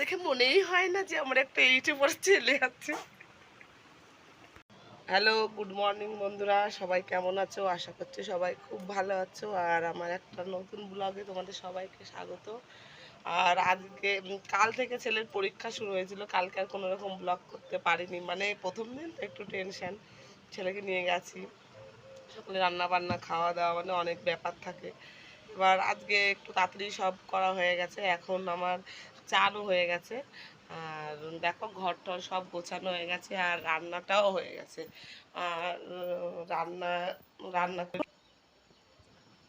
দেখে মনেই হয় না যে আমার একটা এইটে পরে ছেলে আছে। হ্যালো গুড মর্নিং বন্ধুরা, সবাই কেমন আছো? আশা করছি সবাই খুব ভালো আছো। আর আমার একটা নতুন ব্লগে তোমাদের সবাইকে স্বাগত। আর আজকে কাল থেকে ছেলের পরীক্ষা শুরু হয়েছিল। কালকে আর কোনো রকম ব্লগ করতে পারিনি। মানে প্রথম দিন একটু টেনশন ছেলেকে নিয়ে গেছি। সকলে রান্না বান্না খাওয়া দাওয়া মানে অনেক ব্যাপার থাকে। এবার আজকে একটু তাড়াতাড়ি সব করা হয়ে গেছে। এখন আমার চানও হয়ে গেছে। আর দেখো ঘর টর সব গোছানো হয়ে গেছে আর রান্নাটাও হয়ে গেছে। আর রান্না রান্না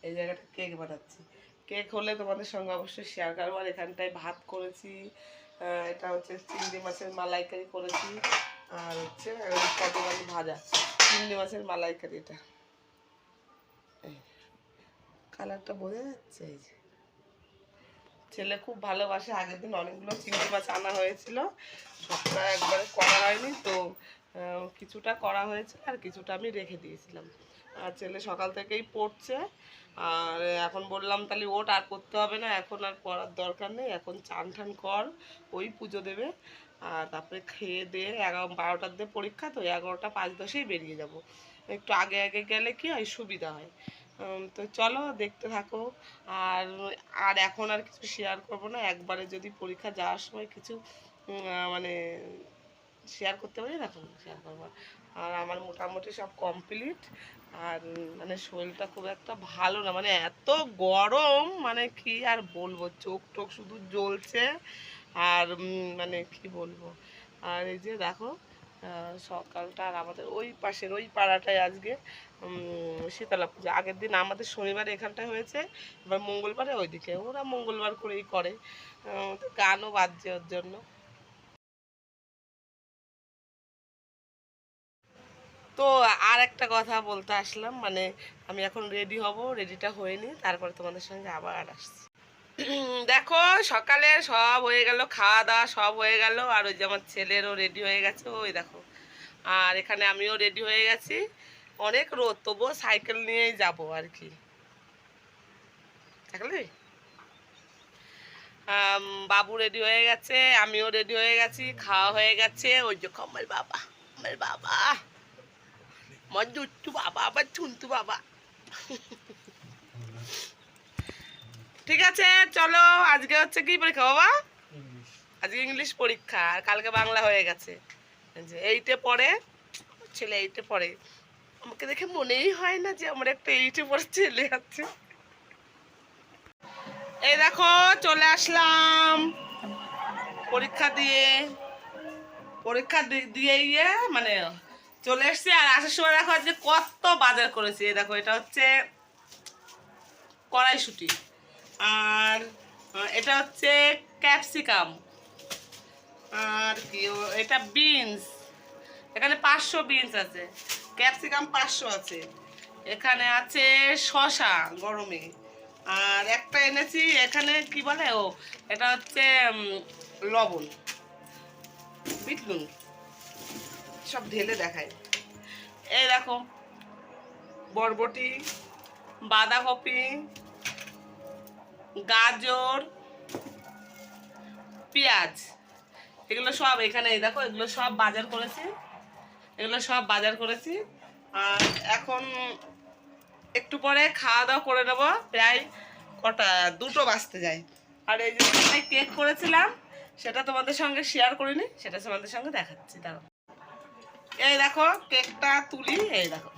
এই জায়গাটা কেক বানাচ্ছি। কেক হলে তোমাদের সঙ্গে অবশ্যই শেয়ার করব। আর এখানটায় ভাত করেছি এটা হচ্ছে চিংড়ি মাছের মালাইকারি করেছি। আর হচ্ছে পটল ভাজা। চিংড়ি মাছের মালাইকারি এটা। কালারটা বোঝা যাচ্ছে? এই যে। ছেলে খুব ভালোবাসে। আগের দিন অনেকগুলো চিংড়ি মাছ আনা হয়েছিল। সবটা একবারে করা হয়নি, তো কিছুটা করা হয়েছে আর কিছুটা আমি রেখে দিয়েছিলাম। আর ছেলে সকাল থেকেই পড়ছে। আর এখন বললাম, তাহলে ওট আর করতে হবে না, এখন আর পড়ার দরকার নেই, এখন চান টান কর, ওই পুজো দেবে। আর তারপরে খেয়ে দিয়ে এগারো, বারোটার দিয়ে পরীক্ষা, তো এগারোটা পাঁচ দশেই বেরিয়ে যাব। একটু আগে আগে গেলে কি হয়, সুবিধা হয়। তো চলো দেখতে থাকো। আর আর এখন আর কিছু শেয়ার করব না। একবারে যদি পরীক্ষা যাওয়ার সময় কিছু মানে শেয়ার করতে পারি তখন শেয়ার করব। আর আমার মোটামুটি সব কমপ্লিট আর মানে শরীরটা খুব একটা ভালো না। মানে এত গরম মানে কি আর বলব, চোখ টোক শুধু জ্বলছে। আর মানে কি বলব। আর এই যে দেখো সকালটা আর আমাদের ওই পাশের ওই পাড়াটায় আজকে শীতলা পুজো। আগের দিন আমাদের শনিবার এখানটায় হয়েছে, এবার মঙ্গলবারে ওইদিকে। ওরা মঙ্গলবার করেই করে। গানও বাজছে ওর জন্য। তো আর একটা কথা বলতে আসলাম মানে আমি এখন রেডি হব রেডিটা হয়নি তারপরে তোমাদের সঙ্গে আবার আসছি। দেখো, সকালে সব হয়ে গেল খাওয়া দাওয়া সব হয়ে গেল, আর ওই যে আমার ছেলেরও রেডি হয়ে গেছে, ওই দেখো। আর এখানে আমিও রেডি হয়ে গেছি। অনেক রোদ, তবুও সাইকেল নিয়েই যাব আর কি। দেখলি? বাবু রেডি হয়ে গেছে, আমিও রেডি হয়ে গেছি, খাওয়া হয়ে গেছে। ওই যে আমার বাবা আমার বাবা। দুট্টু বাবা আবার ছুন্টু বাবা। ঠিক আছে চলো আজকে হচ্ছে কি পরীক্ষা বাবা? আজকে ইংলিশ পরীক্ষা আর কালকে বাংলা হয়ে গেছে। এইটে পড়ে ছেলে এইটে পড়ে। আমাকে দেখে মনেই হয় না যে আমার একটা এইটে পড়ে ছেলে আছে। এই দেখো চলে আসলাম। পরীক্ষা দিয়ে পরীক্ষা দিয়ে গিয়ে মানে চলে এসছি আর আসার সময় দেখো যে কত বাজার করেছি। এই দেখো এটা হচ্ছে কড়াইশুটি। আর এটা হচ্ছে ক্যাপসিকাম। আর কি এটা বিনস। এখানে পাঁচশো বিনস আছে। ক্যাপসিকাম পাঁচশো আছে। এখানে আছে শশা গরমে। আর একটা এনেছি, এখানে কি বলে ও, এটা হচ্ছে লবণ। বিট নুন সব ঢেলে দেখায়। এই দেখো, বরবটি, বাঁধাকপি গাজর, পেঁয়াজ। এগুলো সব এখানে, দেখো, এগুলো সব বাজার করেছি। এগুলো সব বাজার করেছি। আর এখন একটু পরে খাওয়া দাওয়া করে নেব। প্রায় কটা, দুটো বাজতে যায়। আর এই যে কেক করেছিলাম, সেটা তোমাদের সঙ্গে শেয়ার করিনি, সেটা তোমাদের সঙ্গে দেখাচ্ছি, দাঁড়াও। এই দেখো, কেকটা তুলি, এই দেখো।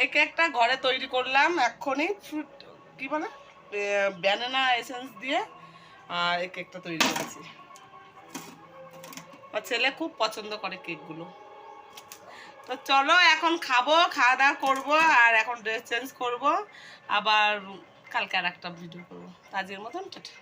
এই কেকটা ঘরে তৈরি করলাম এক্ষুনি। ফ্রুট, কি বলে? ব্যানানা এসেন্স দিয়ে আর এই কেকটা তৈরি করেছি। আমার ছেলে খুব পছন্দ করে কেকগুলো। তো চলো এখন খাব, খাওয়া দাওয়া করব, আর এখন ড্রেস চেঞ্জ করব। আবার কালকে আর একটা ভিডিও করব আজকের মতন, টাটা।